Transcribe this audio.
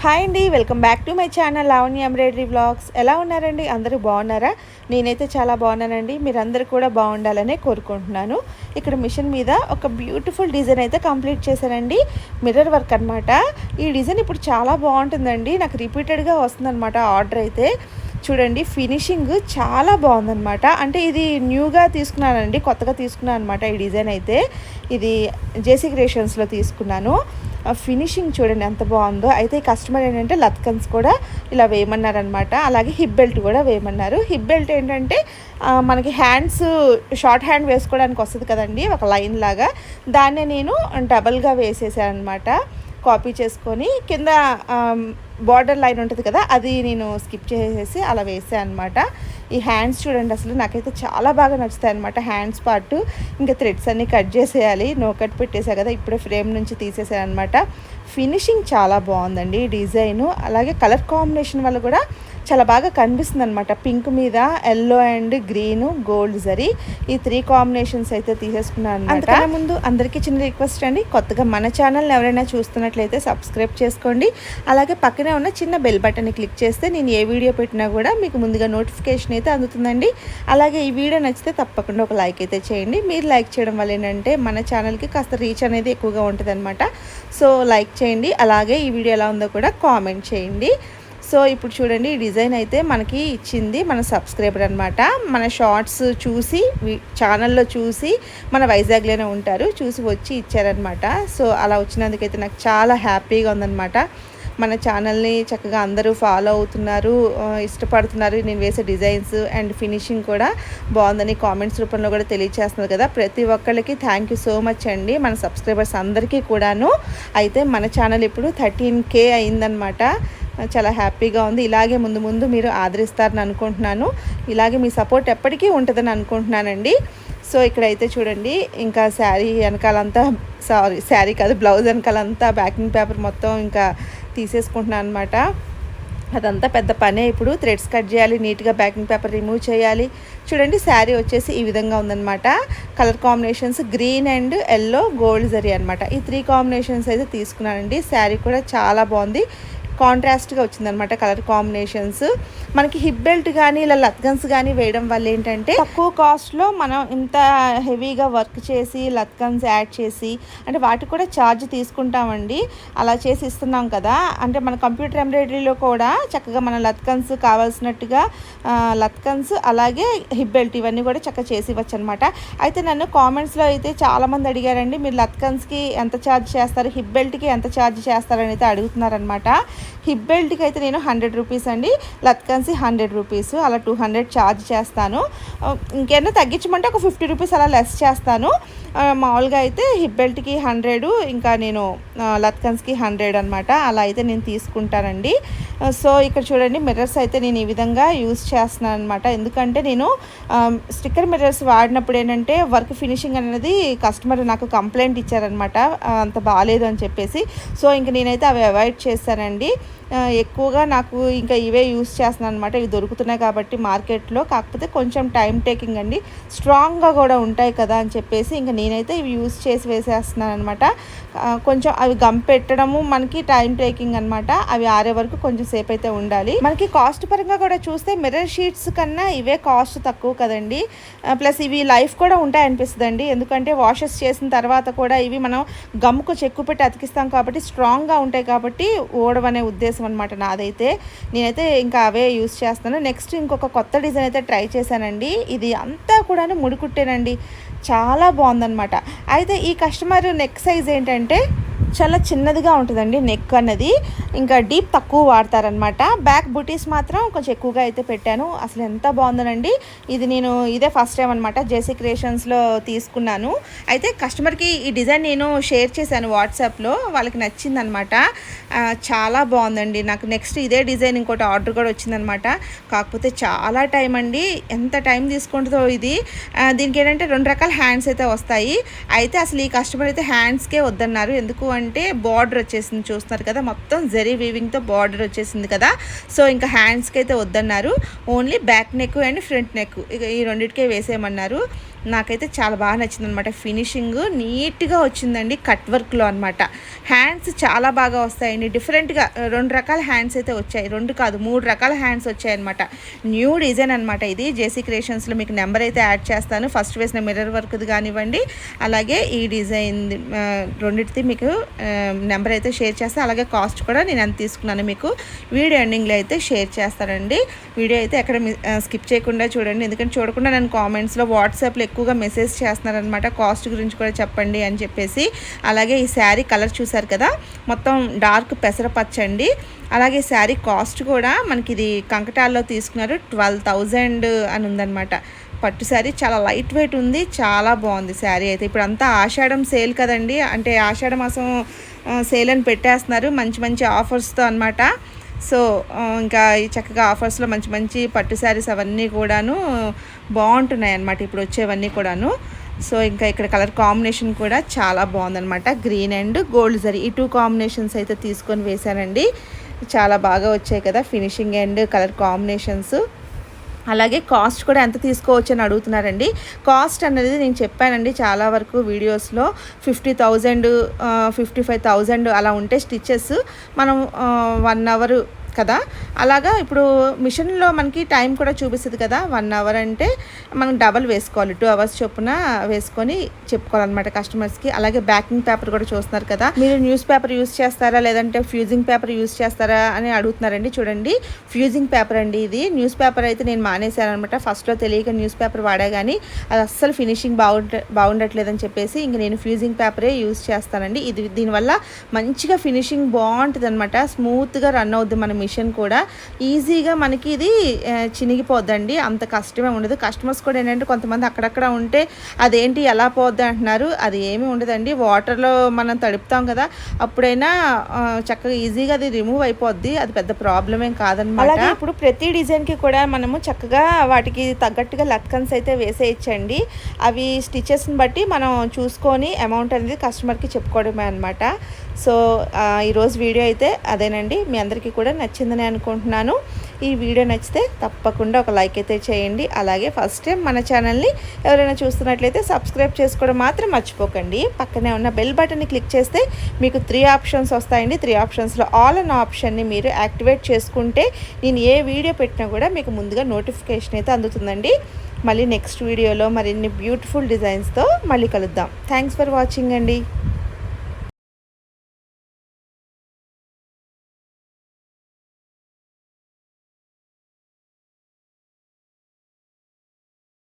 Hi అండి welcome back to my channel Lavanya embroidery blogs ఎలా ఉన్నారండి? అందరూ బాగున్నారా? నేనైతే చాలా బాగున్నానండి. మీరందరూ కూడా బాగుండాలనే కోరుకుంటున్నాను. ఇక్కడ మిషన్ మీద ఒక బ్యూటిఫుల్ డిజైన్ అయితే కంప్లీట్ చేశానండి. మిర్రర్ వర్క్ అనమాట ఈ డిజైన్ ఇప్పుడు చాలా బాగుంటుందండి. నాకు రిపీటెడ్గా వస్తుందన్నమాట ఆర్డర్ అయితే. చూడండి ఫినిషింగ్ చాలా బాగుందన్నమాట. అంటే ఇది న్యూగా తీసుకున్నానండి కొత్తగా తీసుకున్నాను అనమాట ఈ డిజైన్ అయితే. ఇది జేసీ క్రియేషన్స్లో తీసుకున్నాను. ఫినిషింగ్ చూడండి ఎంత బాగుందో. అయితే ఈ కస్టమర్ ఏంటంటే లత్కన్స్ కూడా ఇలా వేయమన్నారనమాట అలాగే హిప్ బెల్ట్ కూడా వేయమన్నారు. హిప్ బెల్ట్ ఏంటంటే మనకి హ్యాండ్స్ షార్ట్ హ్యాండ్ వేసుకోవడానికి వస్తుంది కదండి ఒక లైన్ లాగా. దాన్నే నేను డబల్గా వేసేసాను అనమాట కాపీ చేసుకొని కింద బార్డర్ లైన్ ఉంటుంది కదా అది నేను స్కిప్ చేసేసి అలా వేసాను అనమాట ఈ హ్యాండ్స్ చూడండి అసలు నాకైతే చాలా బాగా నచ్చుతాయి అనమాట హ్యాండ్స్ పార్ట్. ఇంకా థ్రెడ్స్ అన్నీ కట్ చేసేయాలి నో కట్ పెట్టేసా కదా ఇప్పుడే ఫ్రేమ్ నుంచి తీసేసాను అనమాట ఫినిషింగ్ చాలా బాగుందండి డిజైను. అలాగే కలర్ కాంబినేషన్ వల్ల కూడా చాలా బాగా కనిపిస్తుంది అనమాట పింక్ మీద yellow and green gold zari. ఈ త్రీ కాంబినేషన్స్ అయితే తీసేసుకున్నాను అనమాట ముందు అందరికీ చిన్న రిక్వెస్ట్ అండి. కొత్తగా మన ఛానల్ని ఎవరైనా చూస్తున్నట్లయితే సబ్స్క్రైబ్ చేసుకోండి. అలాగే పక్కనే ఉన్న చిన్న బెల్ బటన్ని క్లిక్ చేస్తే నేను ఏ వీడియో పెట్టినా కూడా మీకు ముందుగా నోటిఫికేషన్ అయితే అందుతుందండి. అలాగే ఈ వీడియో నచ్చితే తప్పకుండా ఒక లైక్ అయితే చేయండి. మీరు లైక్ చేయడం వల్ల ఏంటంటే మన ఛానల్కి కాస్త రీచ్ అనేది ఎక్కువగా ఉంటుంది సో లైక్ చేయండి. అలాగే ఈ వీడియో ఎలా ఉందో కూడా కామెంట్ చేయండి. సో ఇప్పుడు చూడండి ఈ డిజైన్ అయితే మనకి ఇచ్చింది మన సబ్స్క్రైబర్ అనమాట మన షార్ట్స్ చూసి ఛానల్లో చూసి మన వైజాగ్లోనే ఉంటారు. చూసి వచ్చి ఇచ్చారనమాట సో అలా వచ్చినందుకైతే నాకు చాలా హ్యాపీగా ఉందన్నమాట. మన ఛానల్ని చక్కగా అందరూ ఫాలో అవుతున్నారు ఇష్టపడుతున్నారు. నేను వేసే డిజైన్స్ అండ్ ఫినిషింగ్ కూడా బాగుందని కామెంట్స్ రూపంలో కూడా తెలియచేస్తున్నారు కదా. ప్రతి ఒక్కళ్ళకి థ్యాంక్ యూ సో మచ్ అండి. మన సబ్స్క్రైబర్స్ అందరికీ కూడాను. అయితే మన ఛానల్ ఇప్పుడు థర్టీన్ కే అయిందనమాట చాలా హ్యాపీగా ఉంది. ఇలాగే ముందు ముందు మీరు ఆదరిస్తారని అనుకుంటున్నాను. ఇలాగే మీ సపోర్ట్ ఎప్పటికీ ఉంటుందని అనుకుంటున్నానండి. సో ఇక్కడైతే చూడండి ఇంకా శారీ వెనకాలంతా సారీ శారీ కాదు బ్లౌజ్ వెనకాలంతా బ్యాకింగ్ పేపర్ మొత్తం ఇంకా తీసేసుకుంటున్నాను అనమాట అదంతా పెద్ద పనే ఇప్పుడు. థ్రెడ్స్ కట్ చేయాలి నీట్గా బ్యాకింగ్ పేపర్ రిమూవ్ చేయాలి. చూడండి శారీ వచ్చేసి ఈ విధంగా ఉందన్నమాట. Colour combinations green and yellow gold zari అనమాట ఈ త్రీ కాంబినేషన్స్ అయితే తీసుకున్నానండి. శారీ కూడా చాలా బాగుంది. కాంట్రాస్ట్గా వచ్చిందనమాట కలర్ కాంబినేషన్స్. మనకి హిప్ బెల్ట్ కానీ ఇలా లత్కన్స్ కానీ వేయడం వల్ల ఏంటంటే తక్కువ కాస్ట్లో మనం ఇంత హెవీగా వర్క్ చేసి లత్కన్స్ యాడ్ చేసి అంటే వాటికి కూడా ఛార్జ్ తీసుకుంటామండి. అలా చేసి ఇస్తున్నాం కదా. అంటే మన కంప్యూటర్ ఎంబ్రాయిడరీలో కూడా చక్కగా మన లత్కన్స్ కావాల్సినట్టుగా లత్కన్స్ అలాగే హిప్ బెల్ట్ ఇవన్నీ కూడా చక్కగా చేసి ఇవ్వచ్చు అనమాట అయితే నన్ను కామెంట్స్లో అయితే చాలామంది అడిగారండి మీరు లత్కన్స్కి ఎంత ఛార్జ్ చేస్తారు? హిప్ బెల్ట్కి ఎంత ఛార్జ్ చేస్తారని అయితే అడుగుతున్నారనమాట హిప్ బెల్ట్కి అయితే నేను హండ్రెడ్ రూపీస్ అండి. లత్కన్సి హండ్రెడ్ రూపీస్. అలా టూ హండ్రెడ్ ఛార్జ్ చేస్తాను. ఇంకేమైనా తగ్గించమంటే ఒక ఫిఫ్టీ రూపీస్ అలా లెస్ చేస్తాను. మామూలుగా అయితే హిప్ బెల్ట్కి హండ్రెడ్ ఇంకా నేను లత్కన్స్కి హండ్రెడ్ అనమాట అలా అయితే నేను తీసుకుంటానండి. సో ఇక్కడ చూడండి మిర్రర్స్ అయితే నేను ఈ విధంగా యూస్ చేస్తున్నాను అనమాట ఎందుకంటే నేను స్టిక్కర్ మిర్రర్స్ వాడినప్పుడు ఏంటంటే వర్క్ ఫినిషింగ్ అనేది కస్టమర్ నాకు కంప్లైంట్ ఇచ్చారనమాట అంత బాగాలేదు అని చెప్పేసి. సో ఇంక నేనైతే అవి అవాయిడ్ చేశానండి ఎక్కువగా నాకు ఇంకా ఇవే యూస్ చేస్తున్నాను అనమాట ఇవి దొరుకుతున్నాయి కాబట్టి మార్కెట్లో కాకపోతే కొంచెం టైం టేకింగ్ అండి. స్ట్రాంగ్గా కూడా ఉంటాయి కదా అని చెప్పేసి ఇంకా నేను నేనైతే ఇవి యూస్ చేసి వేసేస్తున్నాను అనమాట కొంచెం అవి గమ్ పెట్టడము మనకి టైం టేకింగ్ అనమాట అవి ఆరే వరకు కొంచెం సేపు అయితే ఉండాలి. మనకి కాస్ట్ పరంగా కూడా చూస్తే మిర్రర్ షీట్స్ కన్నా ఇవే కాస్ట్ తక్కువ కదండి. ప్లస్ ఇవి లైఫ్ కూడా ఉంటాయి అనిపిస్తుంది అండి ఎందుకంటే వాషెస్ చేసిన తర్వాత కూడా ఇవి మనం గమ్కు చెక్కు పెట్టి అతికిస్తాం కాబట్టి స్ట్రాంగ్గా ఉంటాయి కాబట్టి ఓడవనే ఉద్దేశం అనమాట నాదైతే. నేనైతే ఇంకా అవే యూస్ చేస్తాను నెక్స్ట్ ఇంకొక కొత్త డిజైన్ అయితే ట్రై చేశానండి. ఇది అంతా కూడాను ముడికుట్టేనండి. చాలా బాగుందనమాట అయితే ఈ కస్టమర్ నెక్ సైజ్ ఏంటంటే చాలా చిన్నదిగా ఉంటుందండి నెక్ అన్నది. ఇంకా డీప్ తక్కువ వాడతారనమాట బ్యాక్ బుటీస్ మాత్రం కొంచెం ఎక్కువగా అయితే పెట్టాను. అసలు ఎంత బాగుందనండి. ఇది నేను ఇదే ఫస్ట్ టైం అనమాట జేసీ క్రియేషన్స్లో తీసుకున్నాను. అయితే కస్టమర్కి ఈ డిజైన్ నేను షేర్ చేశాను వాట్సాప్లో వాళ్ళకి నచ్చిందనమాట చాలా బాగుందండి. నాకు నెక్స్ట్ ఇదే డిజైన్ ఇంకోటి ఆర్డర్ కూడా వచ్చిందనమాట కాకపోతే చాలా టైం అండి. ఎంత టైం తీసుకుంటుందో ఇది. దీనికి ఏంటంటే రెండు రకాల హ్యాండ్స్ అయితే వస్తాయి. అయితే అసలు ఈ కస్టమర్ అయితే హ్యాండ్స్కే వద్దన్నారు. ఎందుకు అంటే అంటే బార్డర్ వచ్చేసింది చూస్తున్నారు కదా మొత్తం జరీ వీవింగ్తో బార్డర్ వచ్చేసింది కదా. సో ఇంకా హ్యాండ్స్కి అయితే వద్దన్నారు. Only back neck and front neck ఇక ఈ రెండింటికే వేసేయమన్నారు. నాకైతే చాలా బాగా నచ్చింది అనమాట ఫినిషింగ్ నీట్గా వచ్చిందండి కట్ వర్క్లో అనమాట హ్యాండ్స్ చాలా బాగా వస్తాయండి. డిఫరెంట్గా రెండు రకాల హ్యాండ్స్ అయితే వచ్చాయి. రెండు కాదు మూడు రకాల హ్యాండ్స్ వచ్చాయి అనమాట న్యూ డిజైన్ అనమాట ఇది. జేసీ క్రియేషన్స్లో మీకు నెంబర్ అయితే యాడ్ చేస్తాను. ఫస్ట్ వేసిన మిర్రర్ వర్క్ది కానివ్వండి అలాగే ఈ డిజైన్ రెండింటిది మీకు నెంబర్ అయితే షేర్ చేస్తాను అలాగే కాస్ట్ కూడా నేను ఎంత తీసుకున్నాను మీకు వీడియో ఎండింగ్లో అయితే షేర్ చేస్తానండి. వీడియో అయితే ఎక్కడ స్కిప్ చేయకుండా చూడండి. ఎందుకంటే చూడకుండా నేను కామెంట్స్లో వాట్సాప్లో ఎక్కువగా మెసేజ్ చేస్తున్నారనమాట కాస్ట్ గురించి కూడా చెప్పండి అని చెప్పేసి. అలాగే ఈ శారీ కలర్ చూసారు కదా? మొత్తం డార్క్ పెసరపచ్చ అండి అలాగే శారీ కాస్ట్ కూడా మనకి ఇది కంకటాల్లో తీసుకున్నారు ట్వెల్వ్ థౌజండ్ అని ఉందన్నమాట. పట్టు శారీ చాలా లైట్ వెయిట్ ఉంది చాలా బాగుంది శారీ అయితే. ఇప్పుడు అంతా ఆషాఢం సేల్ కదండి? అంటే ఆషాఢ మాసం సేల్ అని పెట్టేస్తున్నారు. మంచి మంచి ఆఫర్స్తో అనమాట సో ఇంకా ఈ చక్కగా ఆఫర్స్లో మంచి మంచి పట్టు శారీస్ అవన్నీ కూడాను బాగుంటున్నాయి అన్నమాట ఇప్పుడు వచ్చేవన్నీ కూడాను. సో ఇంకా ఇక్కడ కలర్ కాంబినేషన్ కూడా చాలా బాగుందనమాట గ్రీన్ అండ్ గోల్డ్ జరీ. ఈ టూ కాంబినేషన్స్ అయితే తీసుకొని వేశానండి. చాలా బాగా వచ్చాయి కదా ఫినిషింగ్ అండ్ కలర్ కాంబినేషన్స్. అలాగే కాస్ట్ కూడా ఎంత తీసుకోవచ్చు అని అడుగుతున్నారండి. కాస్ట్ అనేది నేను చెప్పానండి చాలా వరకు వీడియోస్లో. Fifty thousand fifty five thousand అలా ఉంటే స్టిచెస్ మనం వన్ అవర్ కదా? అలాగా ఇప్పుడు మిషన్లో మనకి టైం కూడా చూపిస్తుంది కదా వన్ అవర్ అంటే మనం డబల్ వేసుకోవాలి టూ అవర్స్ చొప్పున వేసుకొని చెప్పుకోవాలన్నమాట కస్టమర్స్కి. అలాగే బ్యాకింగ్ పేపర్ కూడా చూస్తున్నారు కదా. మీరు న్యూస్ పేపర్ యూస్ చేస్తారా? లేదంటే ఫ్యూజింగ్ పేపర్ యూస్ చేస్తారా అని అడుగుతున్నారండి. చూడండి ఫ్యూజింగ్ పేపర్ అండి ఇది. న్యూస్ పేపర్ అయితే నేను మానేశాను అనమాట ఫస్ట్లో తెలియక న్యూస్ పేపర్ వాడా కానీ అది అస్సలు ఫినిషింగ్ బాగుంట బాగుండట్లేదని చెప్పేసి ఇంక నేను ఫ్యూజింగ్ పేపరే యూస్ చేస్తానండి. ఇది దీనివల్ల మంచిగా ఫినిషింగ్ బాగుంటుంది అనమాట స్మూత్గా రన్ అవుద్ది మన మిషన్ కూడా ఈజీగా మనకి ఇది చినిగిపోద్దండి. అంత కష్టమే ఉండదు. కస్టమర్స్ కూడా ఏంటంటే కొంతమంది అక్కడక్కడ ఉంటే అదేంటి ఎలా పోద్ది అంటున్నారు. అది ఏమీ ఉండదండి. వాటర్లో మనం తడుపుతాం కదా అప్పుడైనా చక్కగా ఈజీగా అది రిమూవ్ అయిపోద్ది. అది పెద్ద ప్రాబ్లం ఏం కాదనమాట అలాగే ఇప్పుడు ప్రతి డిజైన్కి కూడా మనము చక్కగా వాటికి తగ్గట్టుగా లక్కన్స్ అయితే వేసేయచ్చండి. అవి స్టిచెస్ని బట్టి మనం చూసుకొని అమౌంట్ అనేది కస్టమర్కి చెప్పుకోవడమే అనమాట సో ఈరోజు వీడియో అయితే అదేనండి. మీ అందరికీ కూడా నచ్చిందని అనుకుంటున్నాను. ఈ వీడియో నచ్చితే తప్పకుండా ఒక లైక్ అయితే చేయండి. అలాగే ఫస్ట్ టైం మన ఛానల్ని ఎవరైనా చూస్తున్నట్లయితే సబ్స్క్రైబ్ చేసుకోవడం మాత్రం మర్చిపోకండి. పక్కనే ఉన్న బెల్ బటన్ని క్లిక్ చేస్తే మీకు త్రీ ఆప్షన్స్ వస్తాయండి. త్రీ ఆప్షన్స్లో ఆల్ అన్ ఆప్షన్ని మీరు యాక్టివేట్ చేసుకుంటే నేను ఏ వీడియో పెట్టినా కూడా మీకు ముందుగా నోటిఫికేషన్ అయితే అందుతుందండి. మళ్ళీ నెక్స్ట్ వీడియోలో మరిన్ని బ్యూటిఫుల్ డిజైన్స్తో మళ్ళీ కలుద్దాం. థ్యాంక్స్ ఫర్ వాచింగ్ అండి.